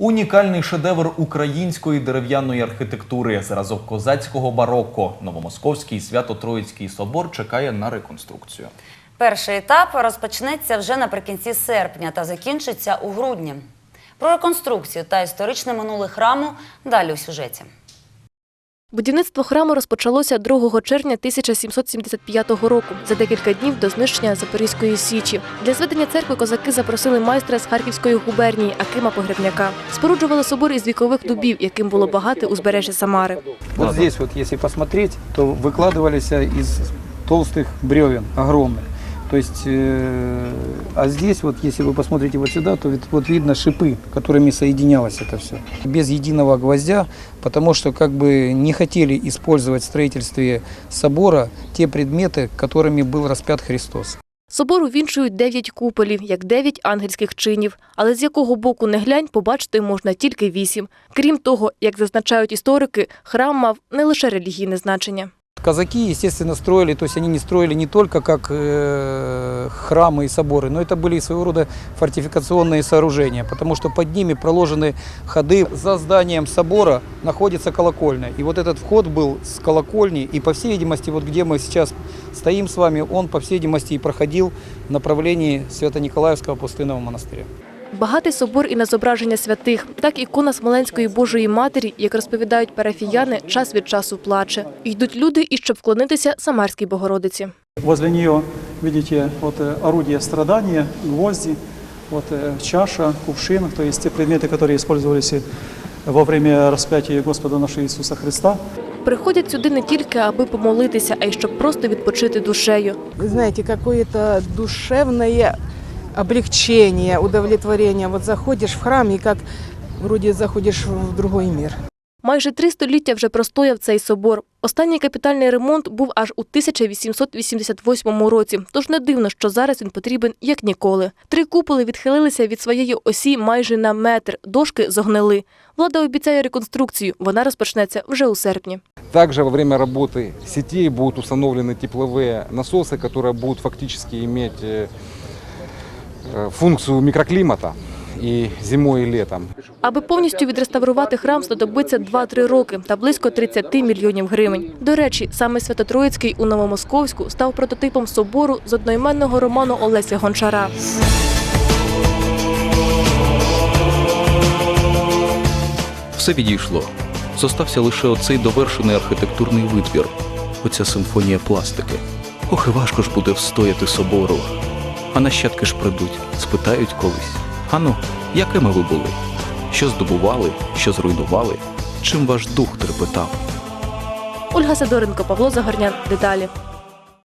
Унікальний шедевр української дерев'яної архітектури, зразок козацького барокко. Новомосковський свято-троїцький собор чекає на реконструкцію. Перший етап розпочнеться вже наприкінці серпня та закінчиться у грудні. Про реконструкцію та історичне минуле храму далі у сюжеті. Будівництво храму розпочалося 2 червня 1775 року, за декілька днів до знищення Запорізької січі. Для зведення церкви козаки запросили майстра з Харківської губернії Акима Погребняка. Споруджували собор із вікових дубів, яким було багате узбережжя Самари. Вот здесь вот, если посмотреть, то выкладывались из толстых бревен, огромных. То есть, э, а здесь вот, если вы посмотрите вот сюда, то вот, вот видно шипы, которыми соединялось это все. Без единого гвоздя, потому что как бы не хотели использовать в строительстве собора те предметы, которыми был распят Христос. Собор увінчують дев'ять куполів, як дев'ять ангельських чинів. Але з якого боку не глянь, побачити можна тільки вісім. Крім того, як зазначають історики, храм мав не лише релігійне значення. Казаки, естественно, строили, то есть они не строили не только как э, храмы и соборы, но это были своего рода фортификационные сооружения, потому что под ними проложены ходы. За зданием собора находится колокольня. И вот этот вход был с колокольни, и по всей видимости, вот где мы сейчас стоим с вами, он по всей видимости и проходил в направлении Свято-Николаевского пустынного монастыря. Багатий собор і на зображення святих. Так ікона Смоленської Божої Матері, як розповідають парафіяни, час від часу плаче. Йдуть люди, і щоб вклонитися Самарській Богородиці. Возле нее видите вот э, орудие страдания, гвозди, вот э, чаша, кувшин, то есть те предметы, которые использовались и во время распятия Господа нашего Иисуса Христа. Приходять сюди не тільки аби помолитися, а й щоб просто відпочити душею. Вы знаете, какое-то душевное облегчение, удовлетворение. Вот заходишь в храм и как вроде заходишь в другой мир. Майже три століття вже простояв цей собор. Останній капітальний ремонт був аж у 1888 році, тож не дивно, що зараз він потрібен як ніколи. Три куполи відхилилися від своєї осі майже на метр, дошки зогнили. Влада обіцяє реконструкцію, вона розпочнеться вже у серпні. Также во время работы сетей будут установлены тепловые насосы, которые будут фактически иметь э, функцию микроклимата и зимой, и летом. Аби повністю відреставрувати храм, знадобиться 2-3 роки та близько 30 мільйонів гривень. До речі, саме Свято-Троїцький у Новомосковську став прототипом собору з одноіменного роману Олеся Гончара. Все відійшло. Зостався лише оцей довершений архітектурний витвір, оця симфонія пластики. Ох, і важко ж буде встояти собору. А нащадки ж придуть, спитають колись. Ану, якими ви були? Що здобували, що зруйнували? Чим ваш дух трепетав? Ольга Сидоренко, Павло Загорнян. Деталі.